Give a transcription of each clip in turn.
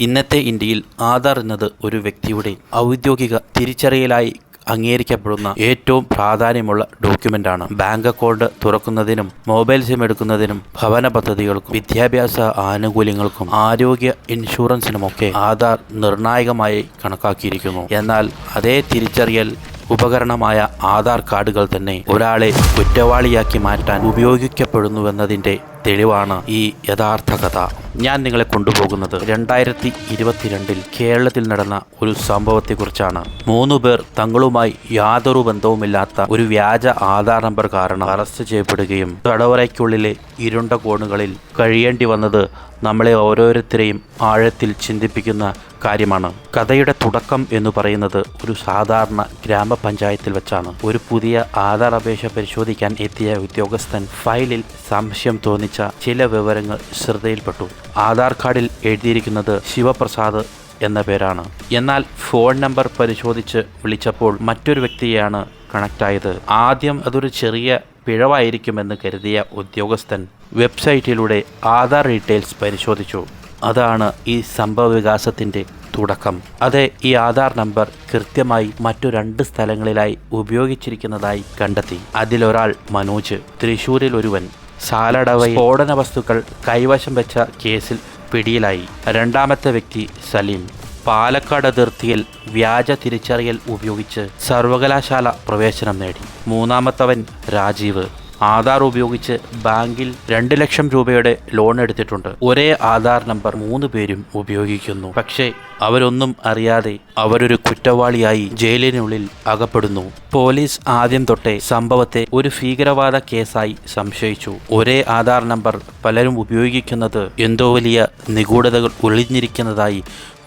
ഇന്നത്തെ ഇന്ത്യയിൽ ആധാർ എന്നത് ഒരു വ്യക്തിയുടെ ഔദ്യോഗിക തിരിച്ചറിയലായി അംഗീകരിക്കപ്പെടുന്ന ഏറ്റവും പ്രാധാന്യമുള്ള ഡോക്യുമെന്റാണ്. ബാങ്ക് അക്കൗണ്ട് തുറക്കുന്നതിനും മൊബൈൽ സിം എടുക്കുന്നതിനും ഭവന പദ്ധതികൾക്കും വിദ്യാഭ്യാസ ആനുകൂല്യങ്ങൾക്കും ആരോഗ്യ ഇൻഷുറൻസിനുമൊക്കെ ആധാർ നിർണായകമായി കണക്കാക്കിയിരിക്കുന്നു. എന്നാൽ അതേ തിരിച്ചറിയൽ ഉപകരണമായ ആധാർ കാർഡുകൾ തന്നെ ഒരാളെ കുറ്റവാളിയാക്കി മാറ്റാൻ ഉപയോഗിക്കപ്പെടുന്നുവെന്നതിന്റെ തെളിവാണ് ഈ യഥാർത്ഥ കഥ. ഞാൻ നിങ്ങളെ കൊണ്ടുപോകുന്നത് രണ്ടായിരത്തി ഇരുപത്തിരണ്ടിൽ കേരളത്തിൽ നടന്ന ഒരു സംഭവത്തെക്കുറിച്ചാണ്. മൂന്നു പേർ തങ്ങളുമായി യാതൊരു ബന്ധവുമില്ലാത്ത ഒരു വ്യാജ ആധാർ നമ്പർ കാരണം അറസ്റ്റ് ചെയ്യപ്പെടുകയും തടവറയ്ക്കുള്ളിലെ ഇരുണ്ട കോണുകളിൽ കഴിയേണ്ടി വന്നത് നമ്മളെ ഓരോരുത്തരെയും ആഴത്തിൽ ചിന്തിപ്പിക്കുന്ന കാര്യമാണ്. കഥയുടെ തുടക്കം എന്ന് പറയുന്നത് ഒരു സാധാരണ ഗ്രാമപഞ്ചായത്തിൽ വെച്ചാണ്. ഒരു പുതിയ ആധാർ അപേക്ഷ പരിശോധിക്കാൻ എത്തിയ ഉദ്യോഗസ്ഥൻ ഫയലിൽ സംശയം തോന്നിച്ച ചില വിവരങ്ങൾ ശ്രദ്ധയിൽപ്പെട്ടു. ആധാർ കാർഡിൽ എഴുതിയിരിക്കുന്നത് ശിവപ്രസാദ് എന്ന പേരാണ്. എന്നാൽ ഫോൺ നമ്പർ പരിശോധിച്ച് വിളിച്ചപ്പോൾ മറ്റൊരു വ്യക്തിയാണ് കണക്റ്റായത്. ആദ്യം അതൊരു ചെറിയ പിഴവായിരിക്കുമെന്ന് കരുതിയ ഉദ്യോഗസ്ഥൻ വെബ്സൈറ്റിലൂടെ ആധാർ ഡീറ്റെയിൽസ് പരിശോധിച്ചു. അതാണ് ഈ സംഭവ വികാസത്തിന്റെ തുടക്കം. അതെ ഈ ആധാർ നമ്പർ കൃത്യമായി മറ്റു രണ്ട് സ്ഥലങ്ങളിലായി ഉപയോഗിച്ചിരിക്കുന്നതായി കണ്ടെത്തി. അതിലൊരാൾ മനോജ് തൃശൂരിൽ ഒരുവൻ സാലടവ സ്ഫോടന വസ്തുക്കൾ കൈവശം വെച്ച കേസിൽ പിടിയിലായി. രണ്ടാമത്തെ വ്യക്തി സലീം. പാലക്കാട് അതിർത്തിയിൽ വ്യാജ തിരിച്ചറിയൽ ഉപയോഗിച്ച് സർവകലാശാല പ്രവേശനം നേടി. മൂന്നാമത്തവൻ രാജീവ്. ആധാർ ഉപയോഗിച്ച് ബാങ്കിൽ രണ്ട് ലക്ഷം രൂപയുടെ ലോൺ എടുത്തിട്ടുണ്ട്. ഒരേ ആധാർ നമ്പർ മൂന്ന് പേരും ഉപയോഗിക്കുന്നു. പക്ഷേ അവരൊന്നും അറിയാതെ അവരൊരു കുറ്റവാളിയായി ജയിലിനുള്ളിൽ അകപ്പെടുന്നു. പോലീസ് ആദ്യം തൊട്ടേ സംഭവത്തെ ഒരു ഭീകരവാദ കേസായി സംശയിച്ചു. ഒരേ ആധാർ നമ്പർ പലരും ഉപയോഗിക്കുന്നത് എന്തോ വലിയ നിഗൂഢതകൾ ഒളിഞ്ഞിരിക്കുന്നതായി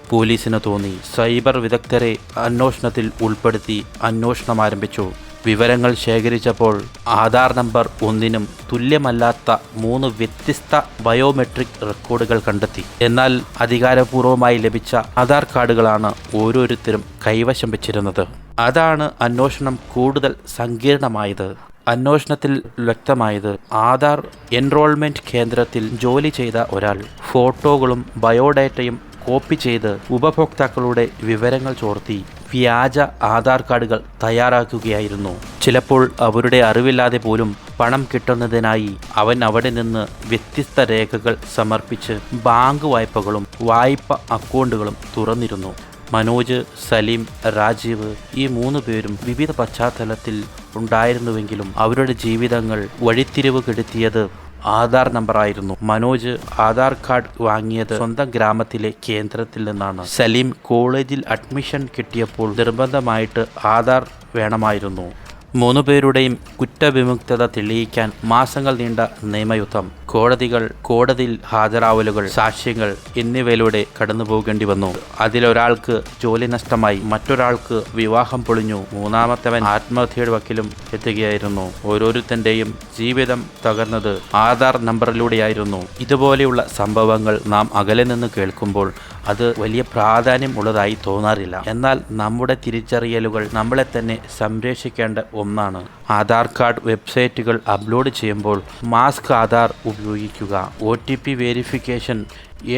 പോലീസിന് തോന്നി. സൈബർ വിദഗ്ധരെ അന്വേഷണത്തിൽ ഉൾപ്പെടുത്തി അന്വേഷണം ആരംഭിച്ചു. വിവരങ്ങൾ ശേഖരിച്ചപ്പോൾ ആധാർ നമ്പർ ഒന്നിനും തുല്യമല്ലാത്ത മൂന്ന് വ്യത്യസ്ത ബയോമെട്രിക് റെക്കോർഡുകൾ കണ്ടെത്തി. എന്നാൽ അധികാരപൂർവമായി ലഭിച്ച ആധാർ കാർഡുകളാണ് ഓരോരുത്തരും കൈവശം വെച്ചിരുന്നത്. അതാണ് അന്വേഷണം കൂടുതൽ സങ്കീർണമായത്. അന്വേഷണത്തിൽ വ്യക്തമായത് ആധാർ എൻറോൾമെന്റ് കേന്ദ്രത്തിൽ ജോലി ചെയ്ത ഒരാൾ. ഫോട്ടോകളും ബയോഡേറ്റയും കോപ്പി ചെയ്ത് ഉപഭോക്താക്കളുടെ വിവരങ്ങൾ ചോർത്തി. വ്യാജ ആധാർ കാർഡുകൾ തയ്യാറാക്കുകയായിരുന്നു. ചിലപ്പോൾ അവരുടെ അറിവില്ലാതെ പോലും പണം കിട്ടുന്നതിനായി അവൻ അവിടെ നിന്ന് വ്യത്യസ്ത രേഖകൾ സമർപ്പിച്ച് ബാങ്ക് വായ്പകളും വായ്പ അക്കൗണ്ടുകളും തുറന്നിരുന്നു. മനോജ് സലീം രാജീവ് ഈ മൂന്ന് പേരും വിവിധ പശ്ചാത്തലത്തിൽ ഉണ്ടായിരുന്നുവെങ്കിലും അവരുടെ ജീവിതങ്ങൾ വഴിത്തിരിവ് കെടുത്തിയത് ആധാർ നമ്പറായിരുന്നു. മനോജ് ആധാർ കാർഡ് വാങ്ങിയത് സ്വന്തം ഗ്രാമത്തിലെ കേന്ദ്രത്തിൽ നിന്നാണ്. സലീം കോളേജിൽ അഡ്മിഷൻ കിട്ടിയപ്പോൾ നിർബന്ധമായിട്ട് ആധാർ വേണമായിരുന്നു. മൂന്നുപേരുടെയും കുറ്റവിമുക്തത തെളിയിക്കാൻ മാസങ്ങൾ നീണ്ട നിയമയുദ്ധം. കോടതികൾ കോടതിയിൽ ഹാജരാവലുകൾ സാക്ഷ്യങ്ങൾ എന്നിവയിലൂടെ കടന്നു പോകേണ്ടി വന്നു. അതിലൊരാൾക്ക് ജോലി നഷ്ടമായി മറ്റൊരാൾക്ക് വിവാഹം പൊളിഞ്ഞു. മൂന്നാമത്തവൻ ആത്മഹത്യയുടെ വക്കിലും എത്തുകയായിരുന്നു. ഓരോരുത്തന്റെയും ജീവിതം തകർന്നത് ആധാർ നമ്പറിലൂടെയായിരുന്നു. ഇതുപോലെയുള്ള സംഭവങ്ങൾ നാം അകലെ നിന്ന് കേൾക്കുമ്പോൾ അത് വലിയ പ്രാധാന്യം ഉള്ളതായി തോന്നാറില്ല. എന്നാൽ നമ്മുടെ തിരിച്ചറിയലുകൾ നമ്മളെ തന്നെ സംരക്ഷിക്കേണ്ട ഒന്നാണ്. ആധാർ കാർഡ് വെബ്സൈറ്റുകൾ അപ്ലോഡ് ചെയ്യുമ്പോൾ മാസ്ക് ആധാർ ഉപയോഗിക്കുക. ഒ ടി പി വെരിഫിക്കേഷൻ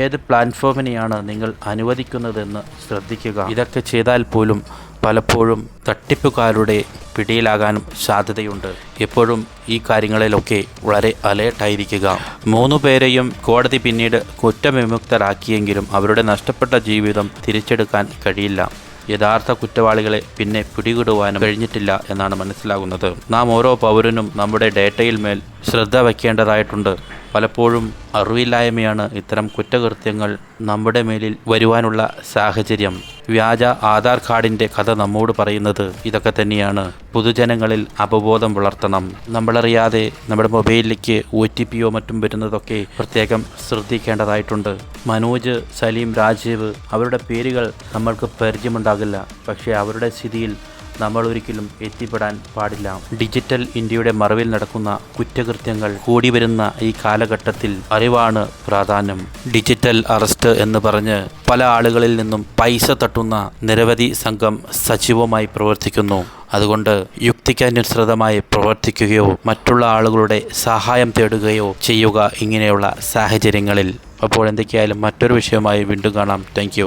ഏത് പ്ലാറ്റ്ഫോമിനെയാണ് നിങ്ങൾ അനുവദിക്കുന്നതെന്ന് ശ്രദ്ധിക്കുക. ഇതൊക്കെ ചെയ്താൽ പോലും പലപ്പോഴും തട്ടിപ്പുകാരുടെ പിടിയിലാകാനും സാധ്യതയുണ്ട്. എപ്പോഴും ഈ കാര്യങ്ങളിലൊക്കെ വളരെ അലേർട്ടായിരിക്കുക മൂന്നു പേരെയും കോടതി പിന്നീട് കുറ്റവിമുക്തരാക്കിയെങ്കിലും അവരുടെ നഷ്ടപ്പെട്ട ജീവിതം തിരിച്ചെടുക്കാൻ കഴിയില്ല. യഥാർത്ഥ കുറ്റവാളികളെ പിന്നെ പിടികൂടുവാനും കഴിഞ്ഞിട്ടില്ല എന്നാണ് മനസ്സിലാകുന്നത്. നാം ഓരോ പൗരനും നമ്മുടെ ഡേറ്റയിൽ മേൽ ശ്രദ്ധ വയ്ക്കേണ്ടതായിട്ടുണ്ട്. പലപ്പോഴും അറിവില്ലായ്മയാണ് ഇത്തരം കുറ്റകൃത്യങ്ങൾ നമ്മുടെ മേലിൽ വരുവാനുള്ള സാഹചര്യം. വ്യാജ ആധാർ കാർഡിന്റെ കഥ നമ്മോട് പറയുന്നത് ഇതൊക്കെ തന്നെയാണ്. പൊതുജനങ്ങളിൽ അവബോധം വളർത്തണം. നമ്മളറിയാതെ നമ്മുടെ മൊബൈലിലേക്ക് ഒ ടി പിയോ മറ്റും വരുന്നതൊക്കെ പ്രത്യേകം ശ്രദ്ധിക്കേണ്ടതായിട്ടുണ്ട്. മനോജ് സലീം രാജീവ് അവരുടെ പേരുകൾ നമ്മൾക്ക് പരിചയമുണ്ടാകില്ല. പക്ഷേ അവരുടെ സ്ഥിതിയിൽ നമ്മൾ ഒരിക്കലും എത്തിപ്പെടാൻ പാടില്ല. ഡിജിറ്റൽ ഇന്ത്യയുടെ മറവിൽ നടക്കുന്ന കുറ്റകൃത്യങ്ങൾ കൂടി വരുന്ന ഈ കാലഘട്ടത്തിൽ അറിവാണ് പ്രാധാന്യം. ഡിജിറ്റൽ അറസ്റ്റ് എന്ന് പറഞ്ഞ് പല ആളുകളിൽ നിന്നും പൈസ തട്ടുന്ന നിരവധി സംഘം സജീവമായി പ്രവർത്തിക്കുന്നു. അതുകൊണ്ട് യുക്തിക്കനുസൃതമായി പ്രവർത്തിക്കുകയോ മറ്റുള്ള ആളുകളുടെ സഹായം തേടുകയോ ചെയ്യുക ഇങ്ങനെയുള്ള സാഹചര്യങ്ങളിൽ. അപ്പോൾ എന്തൊക്കെയായാലും മറ്റൊരു വിഷയമായി വീണ്ടും കാണാം. താങ്ക്